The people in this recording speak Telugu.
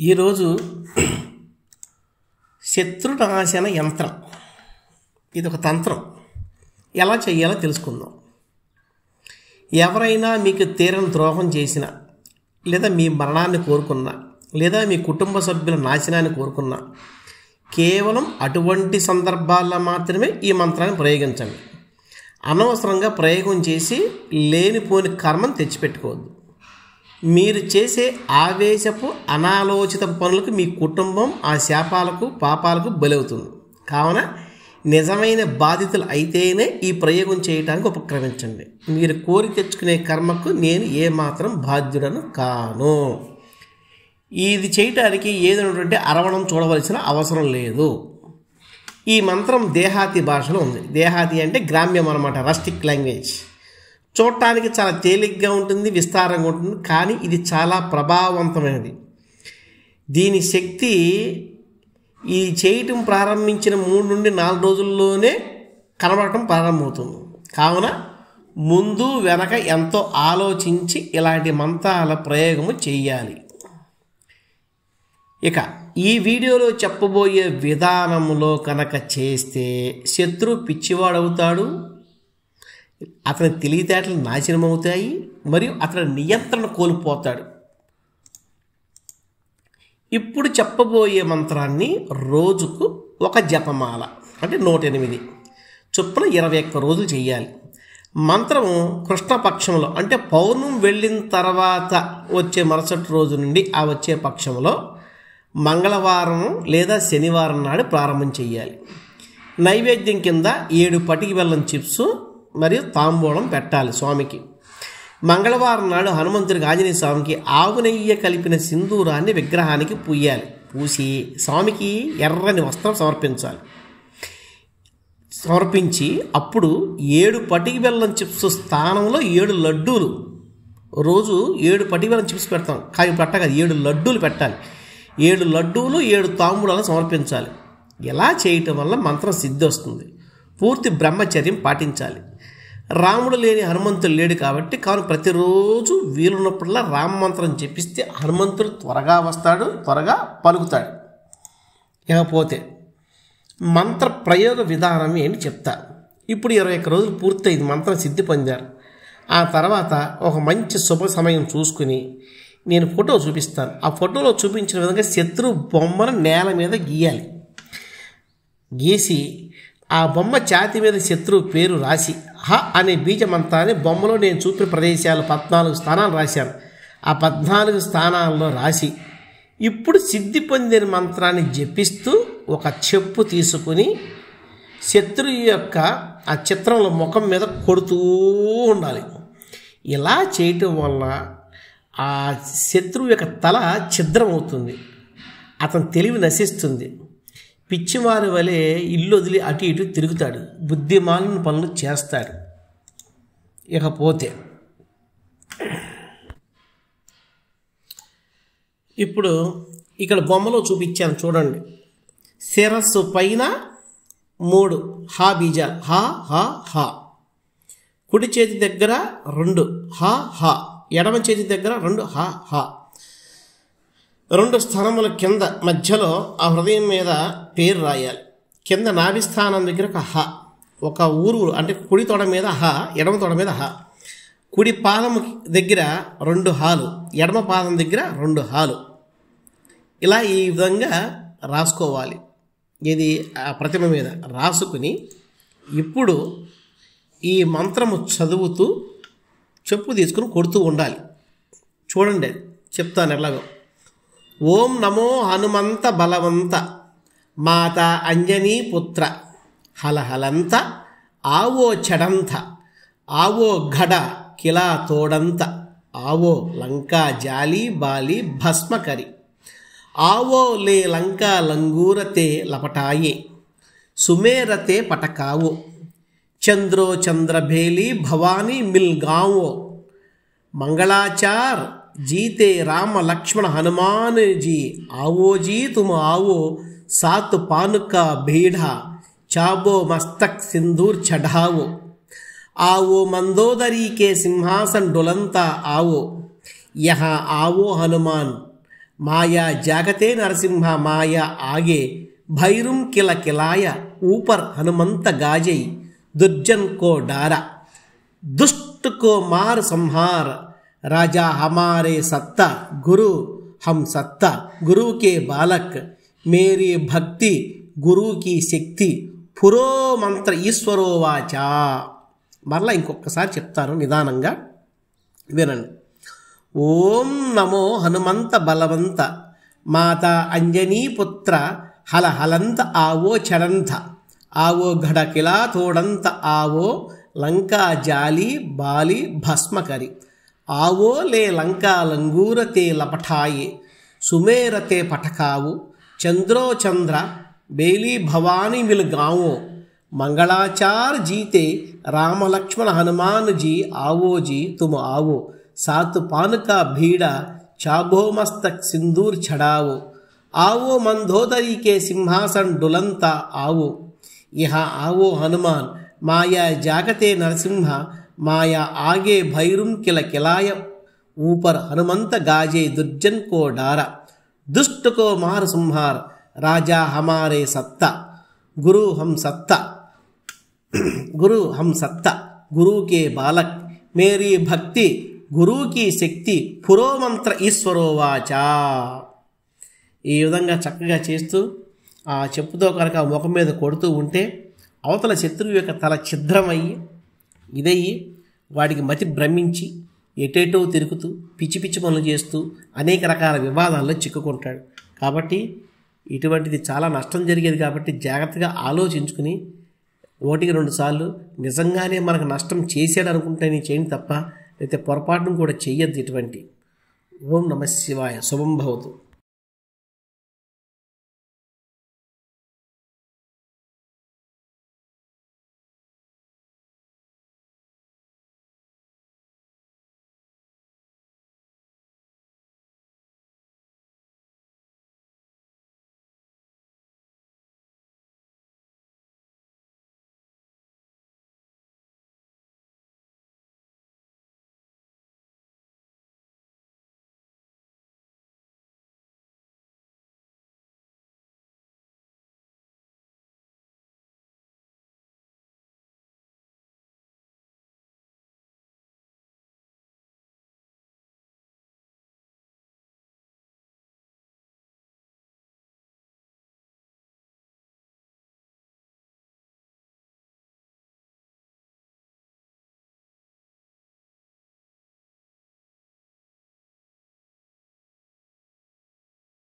ఈరోజు శత్రునాశన యంత్రం. ఇది ఒక తంత్రం. ఎలా చేయాలో తెలుసుకుందాం. ఎవరైనా మీకు తీరని ద్రోహం చేసినా లేదా మీ మరణాన్ని కోరుకున్నా లేదా మీ కుటుంబ సభ్యుల నాశనాన్ని కోరుకున్నా కేవలం అటువంటి సందర్భాల్లో మాత్రమే ఈ మంత్రాన్ని ప్రయోగించండి. అనవసరంగా ప్రయోగం చేసి లేనిపోని కర్మను తెచ్చిపెట్టుకోవద్దు. మీరు చేసే ఆవేశపు అనాలోచిత పనులకు మీ కుటుంబం ఆ శాపాలకు పాపాలకు బలవుతుంది. కావున నిజమైన బాధితులు అయితేనే ఈ ప్రయోగం చేయడానికి ఉపక్రమించండి. మీరు కోరి తెచ్చుకునే కర్మకు నేను ఏమాత్రం బాధ్యుడను కాను. ఇది చేయటానికి ఏదైనటువంటి అరవణం చూడవలసిన అవసరం లేదు. ఈ మంత్రం దేహాతి భాషలో ఉంది. దేహాతి అంటే గ్రామ్యం అనమాట రస్టిక్ లాంగ్వేజ్. చూడటానికి చాలా తేలిగ్గా ఉంటుంది విస్తారంగా ఉంటుంది కానీ ఇది చాలా ప్రభావవంతమైనది. దీని శక్తి ఈ చేయటం ప్రారంభించిన మూడు నుండి నాలుగు రోజుల్లోనే కనబడటం ప్రారంభమవుతుంది. కావున ముందు వెనక ఎంతో ఆలోచించి ఇలాంటి మంత్రాల ప్రయోగము చేయాలి. ఇక ఈ వీడియోలో చెప్పబోయే విధానంలో కనుక చేస్తే శత్రు పిచ్చివాడవుతాడు. అతని తెలివితేటలు నాశనం అవుతాయి మరియు అతని నియంత్రణ కోల్పోతాడు. ఇప్పుడు చెప్పబోయే మంత్రాన్ని రోజుకు ఒక జపమాల అంటే నూట ఎనిమిది చొప్పున ఇరవై ఒక్క రోజులు చేయాలి. మంత్రము కృష్ణపక్షంలో అంటే పౌర్ణం వెళ్ళిన తర్వాత వచ్చే మరుసటి రోజు నుండి ఆ వచ్చే పక్షంలో మంగళవారం లేదా శనివారం నాడు ప్రారంభం చేయాలి. నైవేద్యం కింద ఏడు పటికి బెల్లం చిప్స్ మరియు తాంబూలం పెట్టాలి స్వామికి. మంగళవారం నాడు హనుమంతుడికి ఆంజనేయ స్వామికి ఆవు కలిపిన సింధూరాన్ని విగ్రహానికి పూయాలి. పూసి స్వామికి ఎర్రని వస్త్రం సమర్పించాలి. సమర్పించి అప్పుడు ఏడు పటికి బెల్లం చిప్స్ స్థానంలో ఏడు లడ్డూలు. రోజు ఏడు పటికి బెల్లం చిప్స్ పెడతాం. కానీ పెట్టగా ఏడు లడ్డూలు పెట్టాలి. ఏడు లడ్డూలు ఏడు తాంబూలను సమర్పించాలి. ఇలా చేయటం వల్ల మంత్రం సిద్ధి వస్తుంది. పూర్తి బ్రహ్మచర్యం పాటించాలి. రాముడు లేని హనుమంతుడు లేడు కాబట్టి కాను ప్రతిరోజు వీలున్నప్పుడల్లా రామ మంత్రం చెప్పిస్తే హనుమంతుడు త్వరగా వస్తాడు త్వరగా పలుకుతాడు. ఇకపోతే మంత్ర ప్రయోగ విధానం ఏంటి చెప్తా. ఇప్పుడు ఇరవై ఒక్క రోజులు పూర్తయింది మంత్రం సిద్ధి పొందారు. ఆ తర్వాత ఒక మంచి శుభ సమయం చూసుకుని నేను ఫోటో చూపిస్తాను. ఆ ఫోటోలో చూపించిన విధంగా శత్రు బొమ్మను నేల మీద గీయాలి. గీసి ఆ బొమ్మ ఛాతి మీద శత్రువు పేరు రాసి హ అనే బీజమంతాన్ని బొమ్మలో నేను చూపిన ప్రదేశాలు పద్నాలుగు స్థానాలు రాశాను ఆ పద్నాలుగు స్థానాల్లో రాసి ఇప్పుడు సిద్ధి పొందిన మంత్రాన్ని జపిస్తూ ఒక చెప్పు తీసుకుని శత్రువు యొక్క ఆ చిత్రంలో ముఖం మీద కొడుతూ ఉండాలి. ఇలా చేయటం వల్ల ఆ శత్రువు యొక్క తల ఛిద్రం అవుతుంది అతని తెలివి నశిస్తుంది. పిచ్చివారి వలె ఇల్లు వదిలి అటు ఇటు తిరుగుతాడు. బుద్ధిమాలిన పనులు చేస్తాడు. ఇకపోతే. ఇప్పుడు ఇక్కడ బొమ్మలో చూపించాను చూడండి. శిరస్సు పైన మూడు. హా బీజాలు. హా హా హా. కుడి చేతి దగ్గర రెండు. హా హా. ఎడమ చేతి దగ్గర రెండు. హా హా. రెండు స్థలముల కింద మధ్యలో ఆ హృదయం మీద పేరు రాయాలి. కింద నాభిస్థానం దగ్గర ఒక హ ఒక ఊరు అంటే కుడి తొడ మీద హ ఎడమ తొడ మీద హ. కుడి పాదం దగ్గర రెండు హాలు ఎడమ పాదం దగ్గర రెండు హాలు. ఇలా ఈ విధంగా రాసుకోవాలి. ఇది ఆ ప్రతిమ మీద రాసుకుని ఇప్పుడు ఈ మంత్రము చదువుతూ చెప్పు తీసుకుని కొడుతూ ఉండాలి. చూడండి చెప్తాను ఎలాగో. ఓం నమో హనుమంత బలవంత. మాత అంజనీ పుత్ర. హలహలంత ఆవో చెడంత ఆవో ఘడ కిలా తోడంత ఆవో లంకా జాలి బాలి భస్మకరి ఆవో లే లంకా లంగూరతే లపటాయే సుమేరతే పటకావో చంద్రో చంద్రభేలి భవానీ మిల్గావో మంగళాచార్ जीते राम लक्ष्मण हनुमान जी। आवो जी, तुम आवो सात पान का भीढ़ा चाबो मस्तक सिंदूर चढ़ाओ आवो मंदोदरी के सिंहासन डुलंता आवो। यहाँ आवो हनुमान, माया जागते नरसिंह माया आगे भैरुम किल किलाया ऊपर हनुमंत गाजई, दुर्जन को डारा, दुष्ट को मार संहार राजा हमारे सत्ता गुरु हम सत्ता गुरु के बालक मेरी भक्ति గురువు की శక్తి పురో మంత్ర ఈశ్వరో వాచ మరలా ఇంకొకసారి చెప్తాను నిదానంగా వినండి ఓం నమో హనుమంత బలవంత మాత అంజనీ పుత్ర హల హలంత ఆవో చడంత ఆవో ఘడకిలా తోడంత ఆవో లంకా జాలి బాలి భస్మకరి ఆవో లే లంకా లంగూరతే లపఠాయి సుమేరతే పటకావు చంద్రో చంద్ర బేలీ భవాని మిల్ గావో మంగళాచార్ జీతే రామలక్ష్మణ హనుమాన్ జీ ఆవో జీ తుమ ఆవో సాతు పానక భీడ చాబోమస్తక్ సింధూర్ ఛడావో ఆవో మంధోదరి కే సింహాసన్ డులంతా ఆవో ఇహ ఆవో హనుమాన్ మాయా జాగతే నరసింహ माया आगे भैरुम किल किलाय ऊपर हनुमंत गाजे दुर्जन को डारा दुष्ट को मार संहार राजा हमारे सत्ता गुरु हम सत्ता गुरु हम सत्ता गुरु के बालक मेरी भक्ति గురువు की శక్తి పురోమంత్ర ఈశ్వరోవాచ ఈ విధంగా చక్కగా చేస్తూ ఆ చెప్పుతో కనుక ముఖం మీద కొడుతూ ఉంటే అవతల శత్రువు యొక్క తల ఛిద్రమయ్యి ఇదయ్యి వాడికి మతి భ్రమించి ఎటేటో తిరుగుతూ పిచ్చి పిచ్చి పనులు చేస్తూ అనేక రకాల వివాదాల్లో చిక్కుకుంటాడు. కాబట్టి ఇటువంటిది చాలా నష్టం జరిగేది కాబట్టి జాగ్రత్తగా ఆలోచించుకుని ఒకటికి రెండు సార్లు నిజంగానే మనకు నష్టం చేసాడు అనుకుంటేనే చేయండి తప్ప అయితే పొరపాటును కూడా చేయొద్దు ఇటువంటి. ఓం నమ శివాయ. శుభం భవతు.